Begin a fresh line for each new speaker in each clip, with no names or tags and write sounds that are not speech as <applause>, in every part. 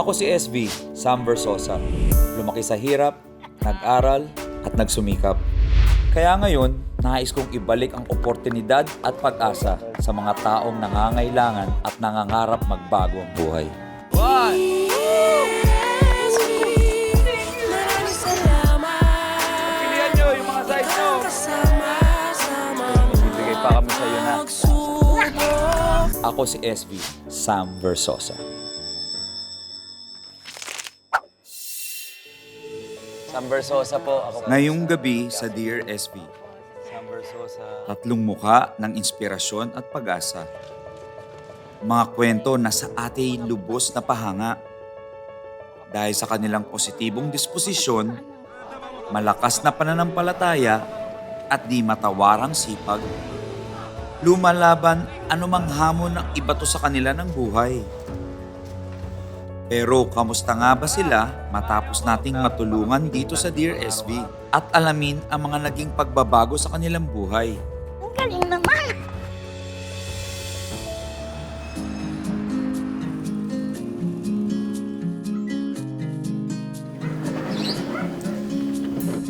Ako si SB, Sam Versosa. Lumaki sa hirap, nag-aral, at nagsumikap. Kaya ngayon, nais kong ibalik ang oportunidad at pag-asa sa mga taong nangangailangan at nangangarap magbago ang buhay. Na. Ako si SB, Sam Versosa.
Sam Versosa po. Ako
Ngayong gabi sa Dear SB,
Sam Versosa.
tatlong muka ng inspirasyon at pag-asa. Mga kwento na sa ating lubos na pahanga. Dahil sa kanilang positibong disposisyon, malakas na pananampalataya at di matawarang sipag. Lumalaban anumang hamon ng ibato sa kanila ng buhay. Pero kamusta nga ba sila matapos nating matulungan dito sa Dear SB at alamin ang mga naging pagbabago sa kanilang buhay?
Ang galing naman.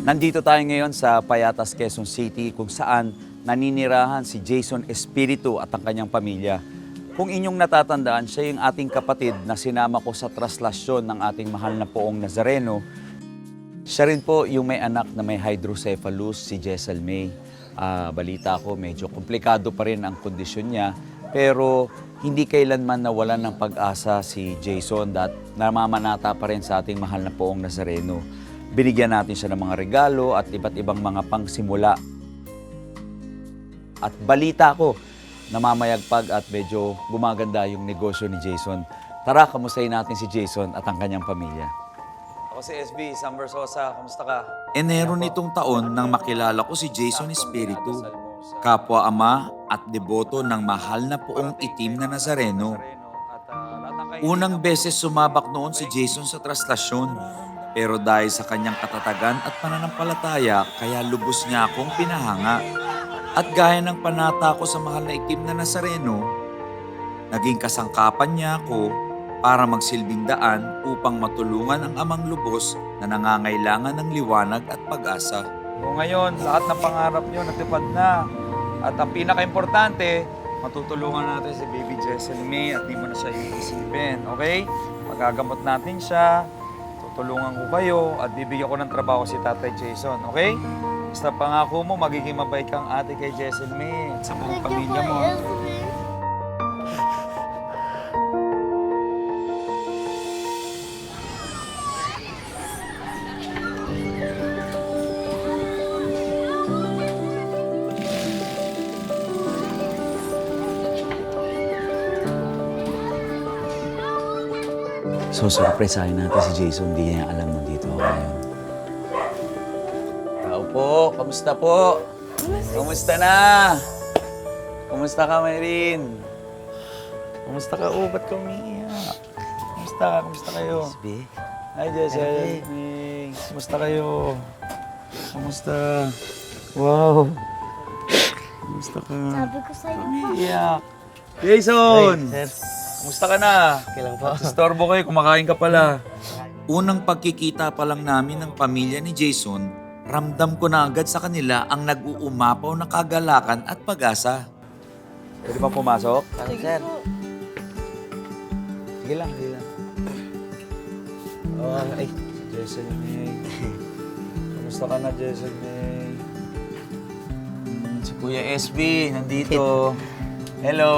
Nandito tayo ngayon sa Payatas, Quezon City kung saan naninirahan si Jason Espiritu at ang kanyang pamilya. Kung inyong natatandaan, siya yung ating kapatid na sinama ko sa traslasyon ng ating mahal na poong Nazareno. Siya rin po yung may anak na may hydrocephalus, si Jessel May. Ah, balita ko, medyo komplikado pa rin ang kondisyon niya. Pero hindi kailanman nawalan ng pag-asa si Jason at namamanata pa rin sa ating mahal na poong Nazareno. Binigyan natin siya ng mga regalo at iba't ibang mga pangsimula. At balita ko, namamayagpag at medyo gumaganda yung negosyo ni Jason. Tara, kamustahin natin si Jason at ang kanyang pamilya.
Ako si SB, Sam Versosa. Kamusta ka?
Enero nitong taon nang makilala ko si Jason Espiritu, kapwa ama at deboto ng mahal na poong itim na Nazareno. Unang beses sumabak noon si Jason sa traslasyon, pero dahil sa kanyang katatagan at pananampalataya, kaya lubos niya akong pinahanga. At gaya ng panata ko sa mahal na itim na Nazareno, naging kasangkapan niya ako para magsilbing daan upang matulungan ang amang lubos na nangangailangan ng liwanag at pag-asa. O ngayon, lahat ng pangarap niyo natupad na. At ang pinaka-importante, matutulungan natin si Baby Jessel May at di mo na siya iisipin, okay? Magagamot natin siya, tutulungan ko kayo at bibigyan ko ng trabaho si Tatay Jason, okay? Basta pangako mo, magiging mabait kang ate kay Jessel May at sa buong pamilya mo.
So, surpresahin natin si Jason. Hindi niya alam nandito ako ngayon.
Po, kamusta po? Kamusta na? Kamusta ka, Maylin? Kamusta ka? Oh, ba't ka umiiyak? Kamusta? Kamusta kayo?
Be,
Hi, Jessel. Kamusta kayo? Kamusta? Wow. Kamusta ka?
Sabi ko sa'yo.
Umiiyak. Jason!
Sir.
Kamusta ka na?
Okay lang po.
Storbo kayo, kumakain ka pala. Unang pagkikita pa lang namin ng pamilya ni Jason, ramdam ko na agad sa kanila ang nag-uumapaw na kagalakan at pag-asa. Pwede ba pumasok?
Sige, sir.
Sige lang, sige lang. Oh, ay, Jason May. Kamusta ka na, Jason May? Hmm, si Kuya SB, nandito. Hello!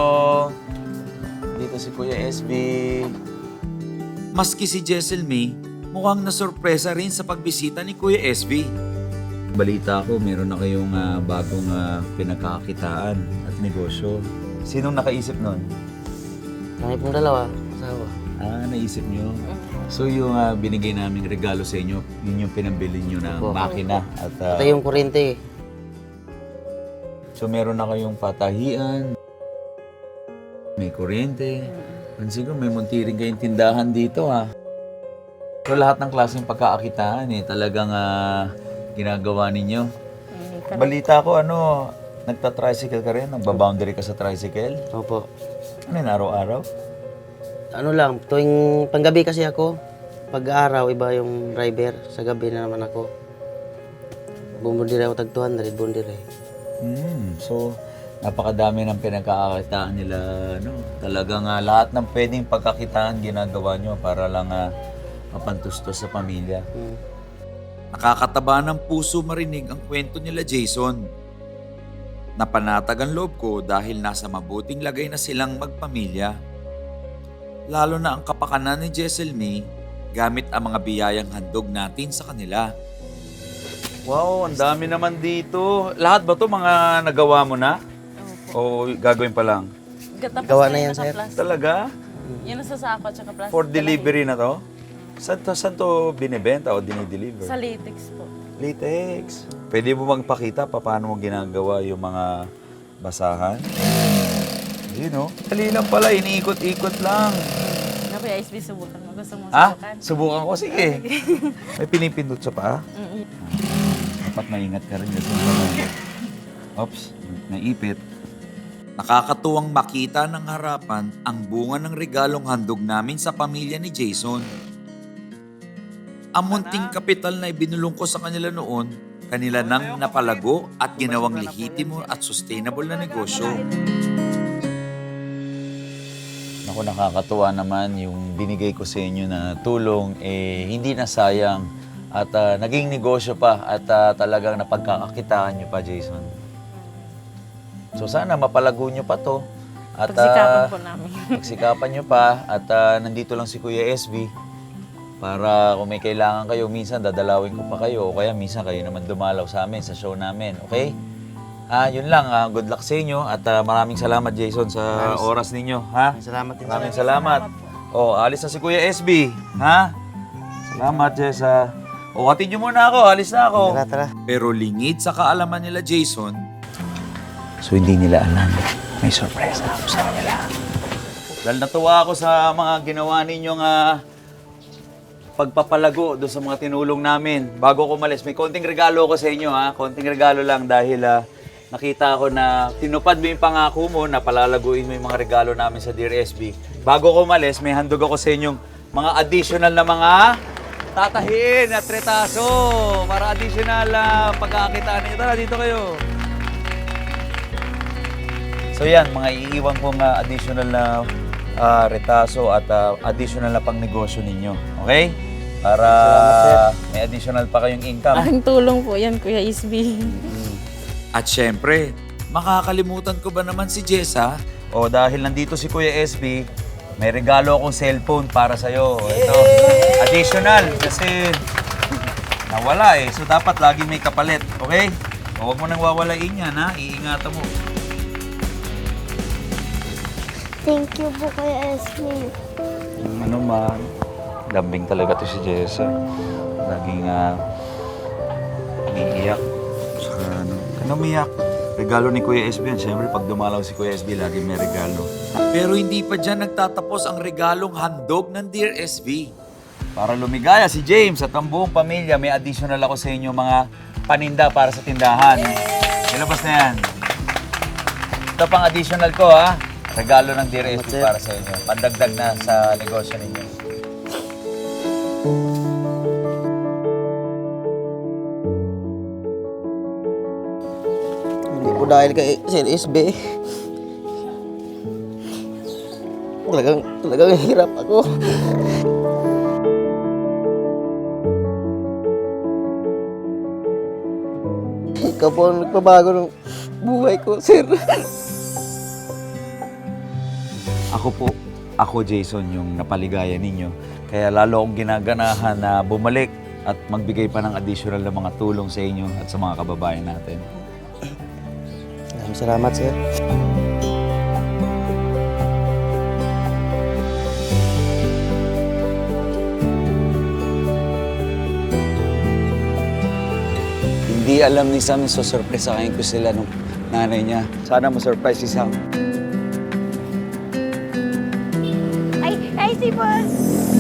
Dito si Kuya SB. Maski si Jessel May, mukhang nasurpresa rin sa pagbisita ni Kuya SB. Balita ko, meron na kayong ah, bagong ah, pinagkakakitaan at negosyo. Sinong nakaisip nun?
Kami pong dalawa. Asawa.
Ah, naisip nyo. So yung ah, binigay naming regalo sa inyo, yun yung pinambili nyo na
Opo.
makina. At, ah,
Ito yung kuryente.
So meron na kayong patahian, may kuryente. Pansin ko, may munti rin kayong tindahan dito ha. So lahat ng klaseng pagkakakitaan eh, talagang ah, ginagawa ninyo. Balita ko ano, nagta-tricycle ka rin, nagbaboundary ka sa tricycle.
Opo.
Ano yun, araw-araw?
ano lang, tuwing panggabi kasi ako, pag-araw, iba yung driver. Sa gabi na naman ako. Bumundiri ako tag 200, bundiri.
Hmm, so, napakadami ng pinagkakakitaan nila. No? Talagang ah, lahat ng pwedeng pagkakitaan ginagawa nyo para lang uh, mapantustos sa pamilya.
Hmm.
Nakakataba ng puso marinig ang kwento nila Jason. Napanatag ang loob ko dahil nasa mabuting lagay na silang magpamilya. Lalo na ang kapakanan ni Jessel May gamit ang mga biyayang handog natin sa kanila.
Wow, ang dami naman dito. Lahat ba to mga nagawa mo na? O gagawin pa lang?
Gatapos
Gawa na yan, sir.
Talaga?
Yan ang sa sako at saka plastic.
For delivery na to? Saan to, saan to binibenta o dinideliver?
Sa latex po.
Latex. Pwede mo magpakita pa paano mo ginagawa yung mga basahan? Yun o. Dali lang pala, iniikot-ikot lang.
Ano po, SB, subukan mo. Gusto mo
Ha?
subukan?
Subukan ko, sige. <laughs> May pinipindot sa paa?
Mm-mm.
Dapat maingat ka rin kasi naman. Oops, naipit.
Nakakatuwang makita ng harapan ang bunga ng regalong handog namin sa pamilya ni Jason. Ang munting kapital na ibinulong ko sa kanila noon, kanila nang napalago at ginawang lehitimo at sustainable na negosyo.
Naku, nakakatuwa naman yung binigay ko sa inyo na tulong, eh, hindi na sayang. At ah, naging negosyo pa at ah, talagang napagkakakitaan nyo pa, Jason. So sana mapalago nyo pa to. At
Pagsikapan
ah,
po namin.
pagsikapan nyo pa at ah, nandito lang si Kuya SB para kung may kailangan kayo, minsan dadalawin ko pa kayo o kaya minsan kayo naman dumalaw sa amin sa show namin, okay? Ah, yun lang. ah, good luck sa inyo at ah, maraming salamat Jason sa oras ninyo, ha?
Salamat din.
Maraming salamat. Oh, alis na si Kuya SB, ha? Salamat, Jessa. O, hatid nyo muna ako. Alis na ako.
Tara, tara.
Pero lingid sa kaalaman nila Jason,
So, hindi nila alam. May sorpresa ako sa kanila. Dahil natuwa ako sa mga ginawa ninyong ah, pagpapalago doon sa mga tinulong namin. Bago ko umalis, may konting regalo ko sa inyo ha. Konting regalo lang dahil ah, nakita ko na tinupad mo yung pangako mo na palalaguin mo yung mga regalo namin sa Dear SB. Bago ko umalis, may handog ako sa inyong mga additional na mga tatahin at retaso para additional uh, pagkakakitaan niyo. Tara, dito kayo. So yan, mga iiwan kong ah, additional na ah, retaso at ah, additional na pang negosyo ninyo. Okay? Para may additional pa kayong income.
Ang tulong po yan, Kuya SB.
at syempre, makakalimutan ko ba naman si Jessa?
O dahil nandito si Kuya SB, may regalo akong cellphone para sa'yo. Ito, additional kasi nawala eh. So dapat laging may kapalit. Okay? O huwag mo nang wawalain yan ha. Iingatan mo.
Thank you po kay SB.
Ano man, lambing talaga to si Jessa. Laging uh, umiiyak. Saka ano, ano umiyak? Regalo ni Kuya SB yan. Siyempre, pag dumalaw si Kuya SB, lagi may regalo.
Pero hindi pa dyan nagtatapos ang regalong handog ng Dear SB.
Para lumigaya si James at ang buong pamilya, may additional ako sa inyo mga paninda para sa tindahan. Ilabas na yan. Ito pang additional ko ha. Regalo ng Dear SB para sa inyo. Pandagdag na sa negosyo ninyo.
Hindi po dahil kay Sir SB. Talagang, talagang hirap ako. Ikaw po ang nagpabago ng buhay ko, sir.
Ako po, ako Jason yung napaligaya ninyo. Kaya lalo akong ginaganahan na bumalik at magbigay pa ng additional na mga tulong sa inyo at sa mga kababayan natin.
Maraming salamat, sir.
Hindi alam ni Sam, so surprise kain ko sila nung nanay niya. Sana ma-surprise si Sam.
Si Boss.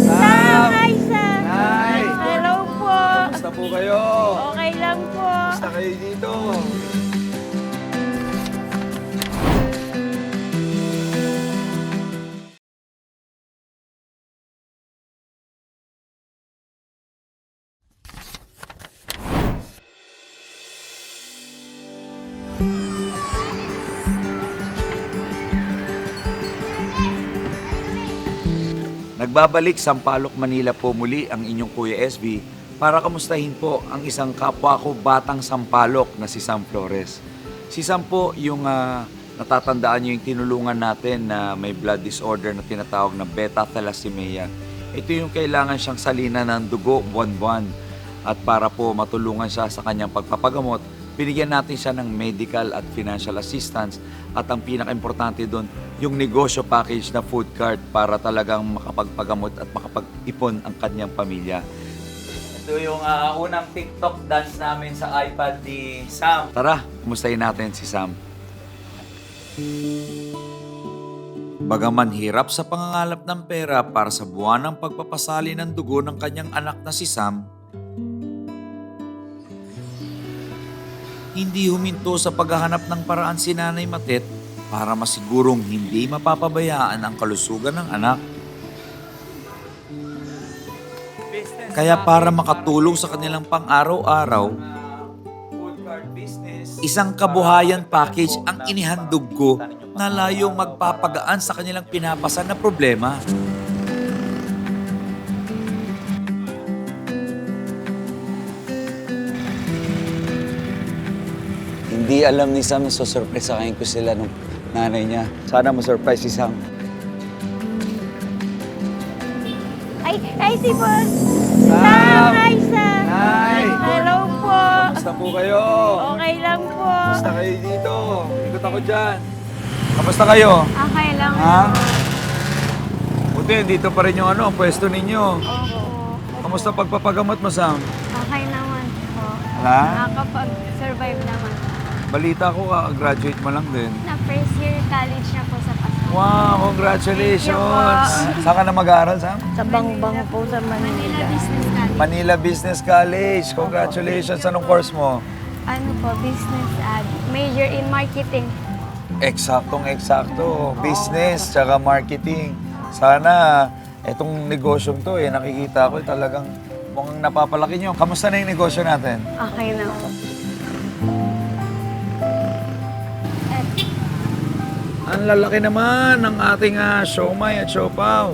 Sam! Hi, Sam!
Hi!
Hello po!
Kamusta po kayo?
Okay lang po.
Kamusta kayo dito? Nagbabalik Sampaloc, Manila po muli ang inyong Kuya SB para kamustahin po ang isang kapwa ko batang Sampaloc na si Sam Flores. Si Sam po yung ah, natatandaan niyo yung tinulungan natin na may blood disorder na tinatawag na beta thalassemia. Ito yung kailangan siyang salina ng dugo buwan-buwan. At para po matulungan siya sa kanyang pagpapagamot, binigyan natin siya ng medical at financial assistance at ang pinaka-importante doon, yung negosyo package na food card para talagang makapagpagamot at makapag-ipon ang kanyang pamilya.
Ito yung ah, unang TikTok dance namin sa iPad ni Sam.
Tara, kumustahin natin si Sam. Bagaman hirap sa pangangalap ng pera para sa buwan ng pagpapasali ng dugo ng kanyang anak na si Sam, hindi huminto sa paghahanap ng paraan si Nanay Matet para masigurong hindi mapapabayaan ang kalusugan ng anak. Kaya para makatulong sa kanilang pang-araw-araw. Isang kabuhayan package ang inihandog ko na layong magpapagaan sa kanilang pinapasan na problema.
Hindi alam ni Sam na susurpresa kain ko sila nung nanay niya. Sana ma-surprise si Sam.
Ay, ay, si Boss. Sam! Hi, Sam!
Hi!
Hello po!
Kamusta po kayo?
Okay lang po.
Kamusta kayo dito? Ikot ako dyan. Kamusta kayo?
Okay lang
Ha?
po.
Buti, dito pa rin yung ano, ang pwesto ninyo.
Opo.
Kamusta pagpapagamot mo, Sam?
Okay naman po.
Ha?
Nakakapag-survive naman.
Balita ko, graduate mo lang din.
Na first year college na po sa Pasay.
Wow, congratulations! Saan ka na mag-aaral, Sam?
Sa bangbang po sa
Manila Business College.
Manila Business College. Congratulations! Anong course mo?
Ano po, business ad. Major in marketing.
Eksaktong eksakto. Business, tsaka marketing. Sana, etong negosyong to eh, nakikita ko talagang mukhang napapalaki nyo. Kamusta na yung negosyo natin?
Okay na po.
Ang lalaki naman ng ating uh, siomay at siopaw.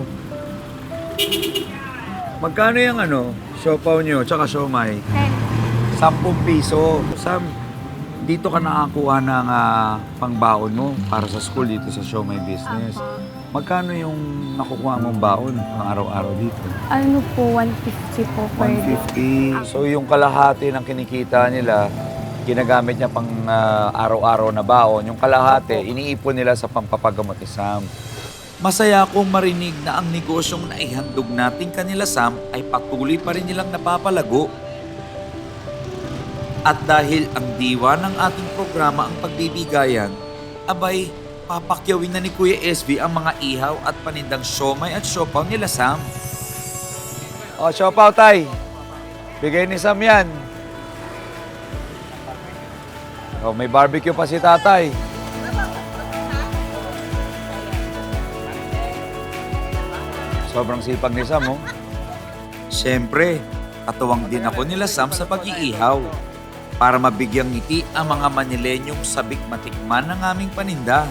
Magkano yung ano, siopaw nyo, tsaka siomay?
Ten.
10 piso. Sam, dito ka nakakuha ng ah, pangbaon mo para sa school dito sa siomay business. Magkano yung nakukuha mong baon pang araw-araw dito?
Ano po, 150 po per day.
150. So yung kalahati ng kinikita nila, ginagamit niya pang ah, araw-araw na baon. Yung kalahati, iniipon nila sa pampapagamot ni Sam. Masaya akong marinig na ang negosyong naihandog natin kanila Sam ay patuloy pa rin nilang napapalago. At dahil ang diwa ng ating programa ang pagbibigayan, abay, papakyawin na ni Kuya SB ang mga ihaw at panindang siomay at siopaw nila Sam. O, siopaw tay. Bigay ni Sam yan. O, may barbecue pa si tatay. Sobrang sipag ni Sam, oh. Siyempre, katuwang din ako nila Sam sa pag-iihaw para mabigyang ngiti ang mga Manilenyong sabik matikman ng aming paninda.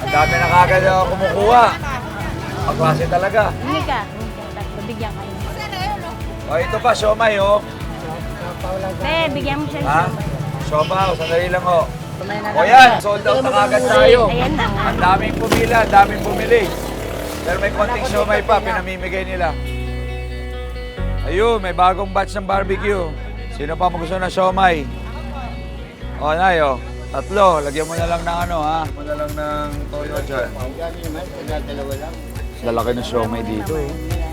Ang dami na kagad ako kumukuha. Ang klase talaga.
Hindi ka. Bibigyan kayo.
O, ito pa, siomay, oh.
Be, bigyan mo siya ng siomay.
Siopaw, sandali lang, oh. O yan, sold out na kagad tayo. Ang daming pumila, ang daming bumili. Pero may konting siomay pa, pinamimigay nila. Ayun, may bagong batch ng barbecue. Sino pa gusto ng siomay? O, Nay, o. Tatlo, lagyan mo na lang ng ano, ha? Mo na lang ng toyo dyan. Lalaki ng siomay dito, eh.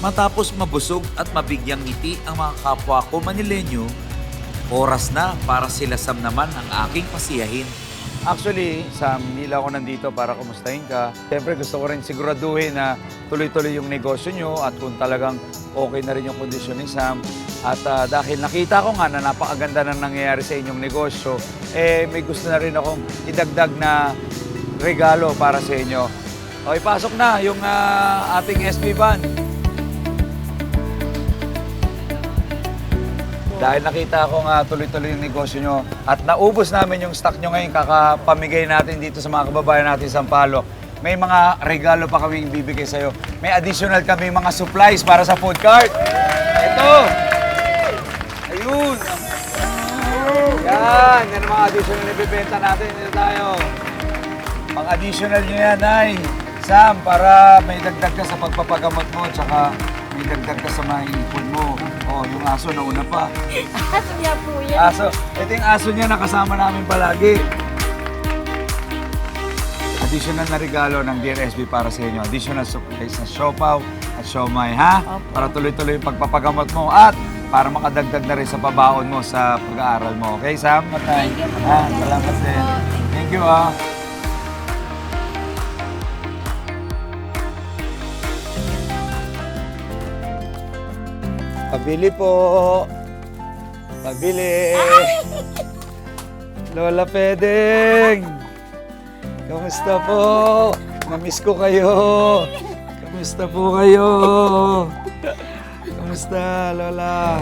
Matapos mabusog at mabigyang ngiti ang mga kapwa ko Manilenyo, oras na para sila Sam naman ang aking pasiyahin. Actually, Sam, lang ako nandito para kumustahin ka. Siyempre, gusto ko rin siguraduhin na tuloy-tuloy yung negosyo nyo at kung talagang okay na rin yung kondisyon ni Sam. At ah, dahil nakita ko nga na napakaganda na nangyayari sa inyong negosyo, eh may gusto na rin akong idagdag na regalo para sa inyo. O, ipasok na yung ah, ating SB van. Dahil nakita ko nga tuloy-tuloy yung negosyo nyo at naubos namin yung stock nyo ngayon, kakapamigay natin dito sa mga kababayan natin sa Sampaloc. May mga regalo pa kaming bibigay sa'yo. May additional kami mga supplies para sa food cart. Ito! Ayun! Yan! Yan ang mga additional na ibibenta natin. Dito tayo. Pang additional nyo yan, ay. Sam, para may dagdag ka sa pagpapagamot mo, tsaka may dagdag ka sa mga ipon mo. Oh, yung aso nauna pa. <laughs>
Aso niya po yan.
Aso, ito yung aso niya nakasama namin palagi. Additional na regalo ng Dear SB para sa inyo. Additional supplies na siopaw at siomay, ha? Para tuloy-tuloy yung pagpapagamot mo at para makadagdag na rin sa pabaon mo sa pag-aaral mo. Okay, Sam? Matay.
Thank you po.
Ha, salamat din. Thank you, ah. Pabili po. Pabili. <laughs> Lola Pedeng. Kamusta po? Namiss ko kayo. Kamusta po kayo? Kamusta, Lola?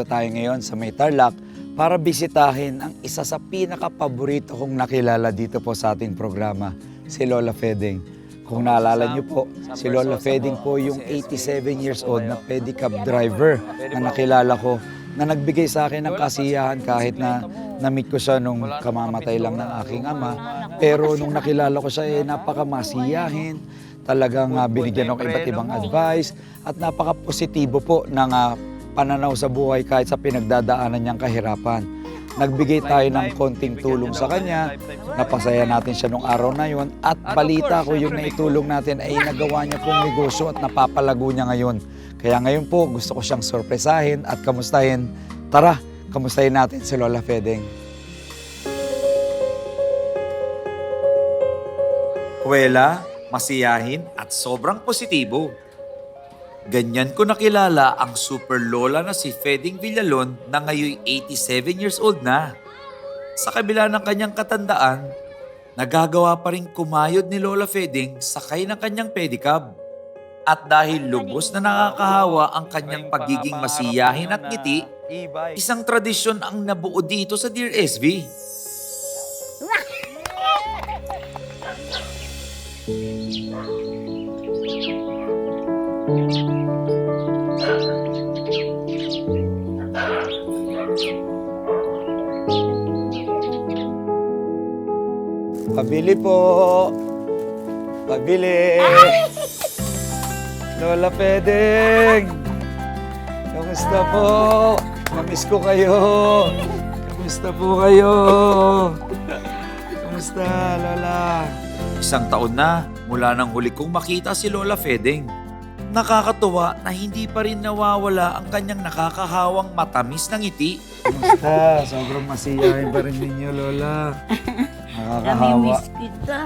Nandito tayo ngayon sa May Tarlac para bisitahin ang isa sa pinaka-paborito kong nakilala dito po sa ating programa, si Lola Feding. Kung naalala niyo po, si Lola Feding po yung 87 years old na pedicab driver na nakilala ko na nagbigay sa akin ng kasiyahan kahit na na-meet ko siya nung kamamatay lang ng aking ama. Pero nung nakilala ko siya, eh, napakamasiyahin. Talagang ah, binigyan ako iba't ibang advice at napaka-positibo po ng ah, pananaw sa buhay kahit sa pinagdadaanan niyang kahirapan. Nagbigay tayo ng konting tulong sa kanya, napasaya natin siya nung araw na yon at balita ko yung naitulong natin ay nagawa niya pong negosyo at napapalago niya ngayon. Kaya ngayon po gusto ko siyang sorpresahin at kamustahin. Tara, kamustahin natin si Lola Fedeng.
Kuwela, masiyahin at sobrang positibo. Ganyan ko nakilala ang super lola na si Feding Villalon na ngayon 87 years old na. Sa kabila ng kanyang katandaan, nagagawa pa rin kumayod ni Lola Feding sakay ng kanyang pedicab. At dahil lubos na nakakahawa ang kanyang pagiging masiyahin at ngiti, isang tradisyon ang nabuo dito sa Dear SB.
Pabili po. Pabili. Lola Pedeng. Kamusta po? Namiss ko kayo. Kamusta po kayo? Kamusta, Lola?
Isang taon na mula nang huli kong makita si Lola Fedeng. Nakakatuwa na hindi pa rin nawawala ang kanyang nakakahawang matamis ng ngiti.
Kamusta? Sobrang masiyahin pa rin ninyo, Lola. Nakakahawa.
Namimiss kita.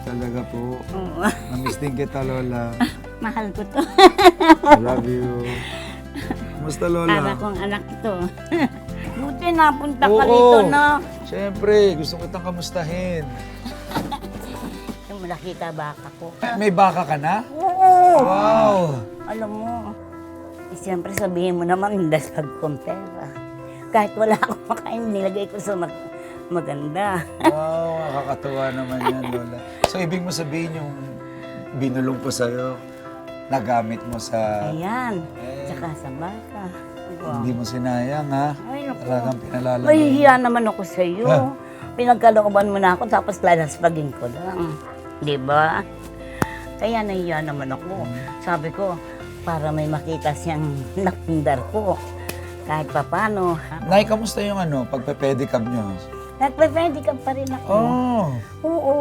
Talaga po.
Oo.
Namiss din kita, Lola. <laughs>
Mahal ko to.
I love you. Kamusta,
Para
Lola?
kong anak ito. <laughs> Buti napunta ka rito na.
Siyempre, gusto kitang kamustahin. <laughs>
Yung nakita baka ko.
May baka ka na?
Oo.
Wow!
Alam mo, eh, siyempre sabihin mo naman, dasag kong pera. Kahit wala akong makain, nilagay ko sa mag- maganda.
Wow, nakakatuwa naman yan, Lola. So, ibig mo sabihin yung binulong ko sa'yo, nagamit mo sa...
Ayan. Tsaka sa baka. Wow.
Hindi mo sinayang, ha?
Ay, naku.
Talagang pinalala.
Mahihiya naman ako sa iyo.
Ah.
Pinagkalooban mo na ako tapos lalaspagin ko lang. Di ba? Kaya nahiya naman ako. Sabi ko, para may makita siyang <laughs> napundar ko. Kahit papano.
Nay, kamusta yung ano, pagpe-pedicab nyo?
Nagpe-pedicab pa rin ako.
Oh,
Oo.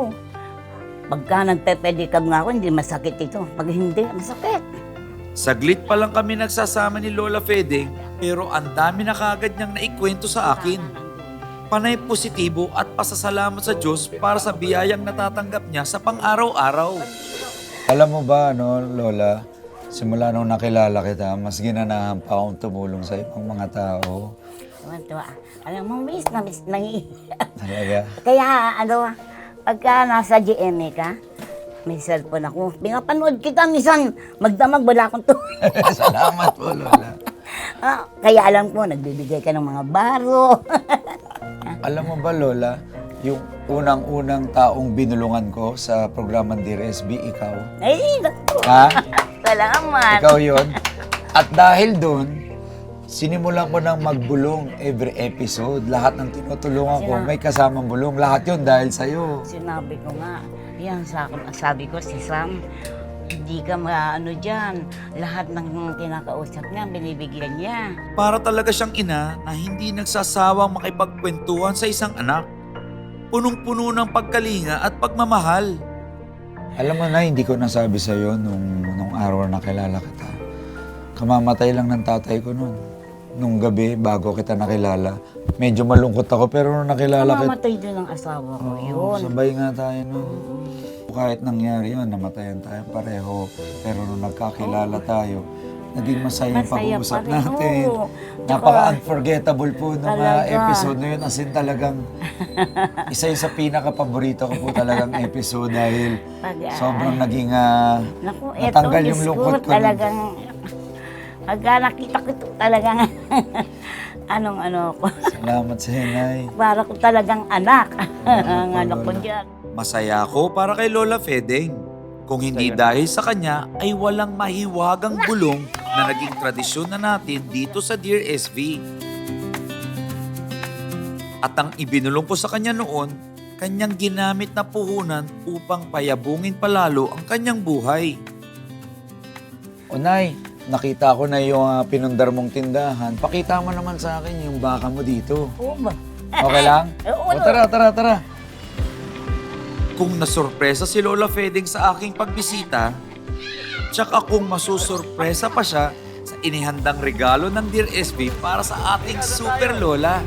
Pagka nagpe-pedicab nga ako, hindi masakit ito. Pag hindi, masakit.
Saglit pa lang kami nagsasama ni Lola Fedeng pero ang dami na kagad niyang naikwento sa akin. Panay positibo at pasasalamat sa Diyos para sa biyayang natatanggap niya sa pang-araw-araw.
alam mo ba, ano, Lola, Simula nung nakilala kita, mas ginanahan pa akong tumulong sa ibang mga tao.
Tuwa-tuwa. Alam mo, miss na miss na <laughs>
Talaga.
Kaya ano, pagka nasa GMA ka, may cellphone ako. Pinapanood kita, minsan magdamag, wala akong to. <laughs>
Salamat po, Lola. <laughs>
Ah, kaya alam ko, nagbibigay ka ng mga baro.
Alam mo ba, Lola, yung unang-unang taong binulungan ko sa programang Dear SB, ikaw.
Ay, naku.
Ha?
Salamat.
Ikaw yon. At dahil doon, sinimulan ko ng magbulong every episode. Lahat ng tinutulungan ko,
Sina-
may kasamang bulong. Lahat yun dahil sa'yo.
Sinabi ko nga, yan sa akin, sabi ko si Sam, hindi ka maano dyan. Lahat ng kinakausap niya, binibigyan niya.
Para talaga siyang ina na hindi nagsasawang makipagkwentuhan sa isang anak. Punong-puno ng pagkalinga at pagmamahal. Alam mo na, hindi ko nasabi sa'yo nung, nung araw na kilala kita. Kamamatay lang ng tatay ko noon. Nung gabi, bago kita nakilala. Medyo malungkot ako, pero nung nakilala kita...
Mamatay din ang asawa ko,
Oo,
yun.
sabay nga tayo noon. Kahit nangyari yun, namatayan tayo pareho. Pero nung nagkakilala tayo, naging masaya yung
Masaya
pag-uusap
pa rin,
natin.
oo.
Napaka-unforgettable po ng
Talaga.
episode na yun. As in talagang, isa yung sa pinaka-paborito ko po talagang episode dahil
Pag, ah,
sobrang naging ah,
Naku, eto,
natanggal yung
Diyos ko,
lungkot ko. nun.
talagang, pagka nakita ko ito, talagang, <laughs> anong ano ko,
Salamat sa Nay.
para ko talagang anak, <laughs> ang anak ko dyan.
Masaya ako para kay Lola Fedeng. Kung hindi dahil sa kanya ay walang mahiwagang bulong na naging tradisyon na natin dito sa Dear SV. At ang ibinulong ko sa kanya noon, kanyang ginamit na puhunan upang payabungin palalo ang kanyang buhay. Unay, nakita ko na yung ah, pinundar mong tindahan. Pakita mo naman sa akin yung baka mo dito.
Oo ba?
Okay lang? <laughs>
Oo.
O tara, tara, tara. Kung nasurpresa si Lola Feding sa aking pagbisita, tsaka kung masusurpresa pa siya sa inihandang regalo ng Dear SB para sa ating Super Lola.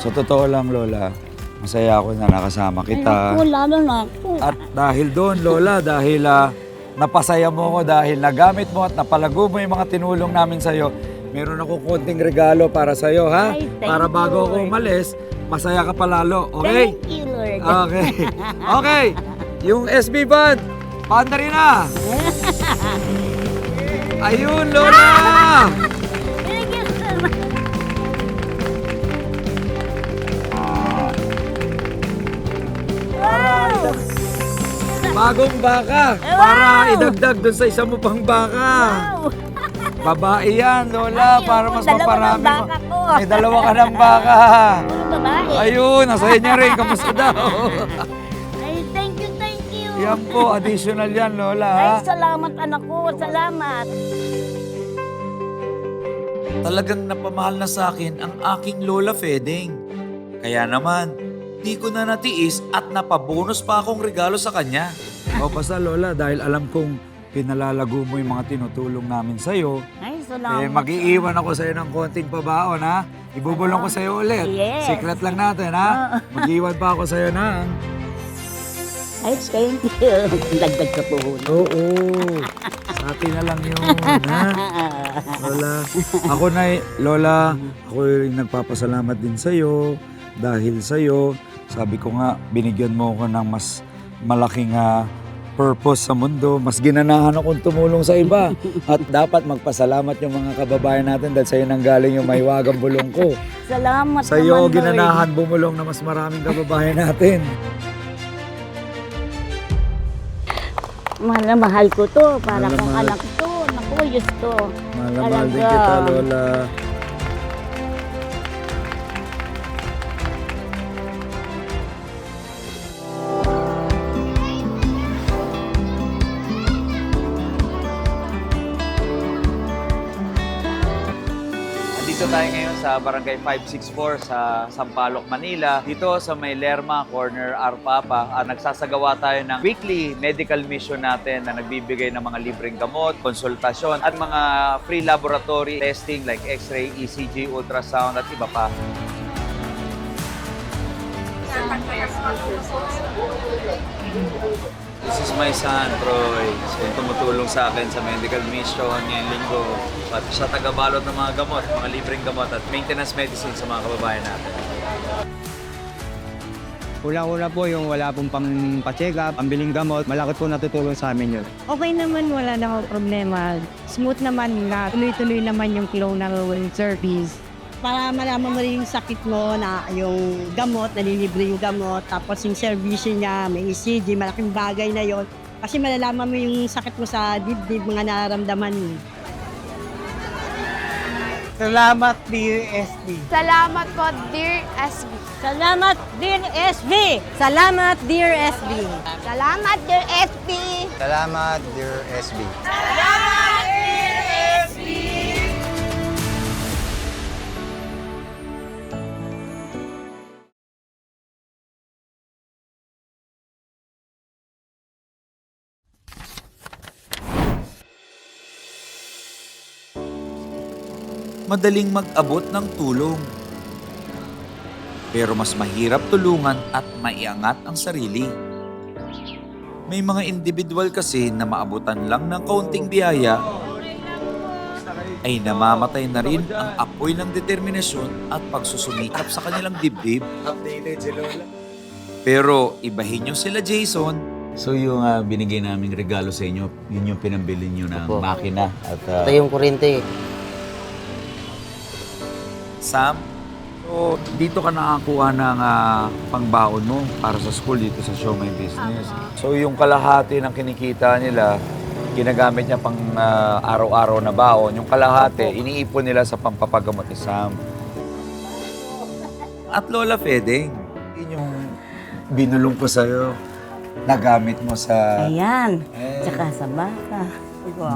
Sa totoo lang, Lola, masaya ako na nakasama kita.
Ay, lalo na ako.
At dahil doon, Lola, dahil ah, napasaya mo ko, dahil nagamit mo at napalago mo yung mga tinulong namin sa'yo, meron ako konting regalo para sa'yo, ha?
Ay,
para bago ako umalis, masaya ka palalo, okay?
Thank you, Lord.
Okay. <laughs> Okay. Yung SB band, paanda rin na. <laughs> Ayun, Lola! <laughs> Bagong baka para idagdag doon sa isa mo pang baka.
Wow!
Babae yan, Lola,
Ay,
para mas
dalawa ng
maparami mo.
baka ko.
May dalawa ka ng baka.
Babae?
Ayun, nasa inyo rin. Kamusta daw? <laughs>
Ay, thank you, thank you.
Yan po, additional yan, Lola. ha?
Ay, salamat anak ko, salamat.
Talagang napamahal na sa akin ang aking Lola Fedeng. Kaya naman, di ko na natiis at napabonus pa akong regalo sa kanya. O basta Lola, dahil alam kong pinalalago mo yung mga tinutulong namin sa'yo,
Ay, salamat.
eh, mag-iiwan ako sa'yo ng konting pabaon, ha? Ibubulong ko sa'yo ulit.
Yes.
Secret lang natin, ha? <laughs> Mag-iwan pa ako sa'yo na.
Ay, thank you. <laughs> Dagdag ka po.
Oo. Sa atin na lang yun, ha? Lola. Ako na, Lola, ako rin nagpapasalamat din sa'yo. Dahil sa'yo, sabi ko nga, binigyan mo ako ng mas malaking ah, purpose sa mundo. Mas ginanahan akong tumulong sa iba. At dapat magpasalamat yung mga kababayan natin dahil sa'yo nang galing yung mahiwagang bulong ko.
Salamat naman, Lord.
ginanahan bumulong na mas maraming kababayan natin.
Mahal na mahal ko to. Para
Mahal
kong
mahal.
anak to. Naku, Diyos ko.
Mahal na mahal din kita, Lola.
Sa Barangay 564 sa Sampaloc, Manila. Dito sa may Lerma, corner Arpapa, ah, nagsasagawa tayo ng weekly medical mission natin na nagbibigay ng mga libreng gamot, konsultasyon at mga free laboratory testing like x-ray, ECG, ultrasound at iba pa.
This is my son, Troy. Siya yung tumutulong sa akin sa medical mission ngayong linggo. At siya tagabalot ng mga gamot, mga libreng gamot at maintenance medicine sa mga kababayan natin.
Una-una po yung wala pong pang pa-check up, ang biling gamot, malaki po natutulong sa amin yun.
Okay naman, wala na ako problema. Smooth naman na tuloy-tuloy naman yung clonal service.
Para malaman mo rin yung sakit mo na yung gamot, nalilibre yung gamot, tapos yung service niya, may ECG, malaking bagay na yon Kasi malalaman mo yung sakit mo sa dibdib, mga nararamdaman mo.
Salamat, DSD.
Salamat po, dear SB.
Salamat, dear SB! Salamat, dear SB!
Salamat, dear SB.
Salamat, dear SB.
Madaling mag-abot ng tulong. Pero mas mahirap tulungan at maiangat ang sarili. May mga individual kasi na maabutan lang ng kaunting biyaya ay namamatay na rin ang apoy ng determinasyon at pagsusumikap sa kanilang dibdib. Pero ibahin nyo sila Jason,
So yung ah, binigay naming regalo sa inyo, yun yung pinambili nyo ng
Opo.
makina. At ah,
Ito yung kuryente.
Sam, so dito ka nakakuha ng ah, pangbaon mo para sa school dito sa Show My Business.
So yung kalahati ng kinikita nila, ginagamit niya pang ah, araw-araw na baon. Yung kalahati, iniipon nila sa pampapagamot ni Sam.
At Lola Fedeng,
Yun yung binulong ko sa'yo. Nagamit mo sa...
Ayan.
Eh,
Tsaka sa baka.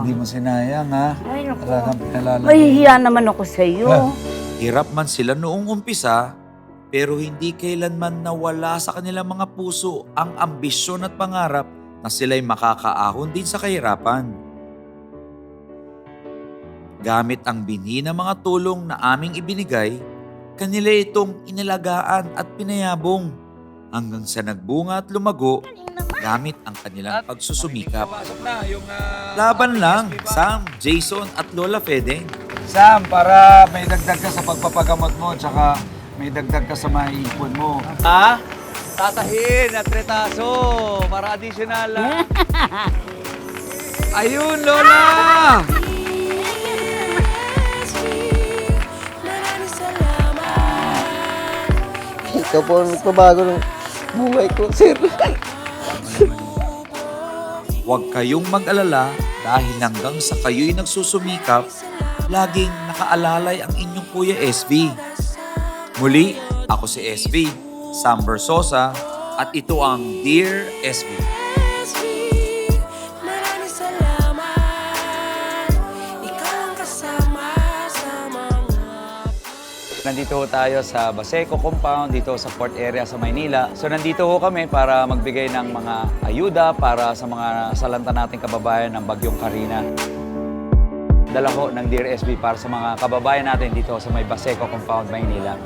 hindi mo sinayang ha.
Ay, naku.
Talagang pinalala.
Mahihiya naman ako sa iyo.
Hirap man sila noong umpisa, pero hindi kailanman nawala sa kanilang mga puso ang ambisyon at pangarap na sila'y makakaahon din sa kahirapan. Gamit ang binhi ng mga tulong na aming ibinigay, kanila itong inalagaan at pinayabong hanggang sa nagbunga at lumago gamit ang kanilang pagsusumikap. Laban lang, Sam, Jason at Lola Fedeng.
Sam, para may dagdag ka sa pagpapagamot mo, tsaka may dagdag ka sa maiipon mo. Ha? Tatahin at retaso para additional. <laughs>
Ayun, Lola!
Ito po ang nagpabago ng buhay ko, sir.
Huwag kayong mag-alala dahil hanggang sa kayo'y nagsusumikap, laging nakaalalay ang inyong Kuya SB. Muli, ako si SB, Sam Versosa, at ito ang Dear SB.
Nandito ho tayo sa Baseco Compound, dito sa port area sa Maynila. So nandito ho kami para magbigay ng mga ayuda para sa mga salanta nating kababayan ng Bagyong Karina. Dala ho ng Dear SB para sa mga kababayan natin dito sa may Baseco Compound, Maynila.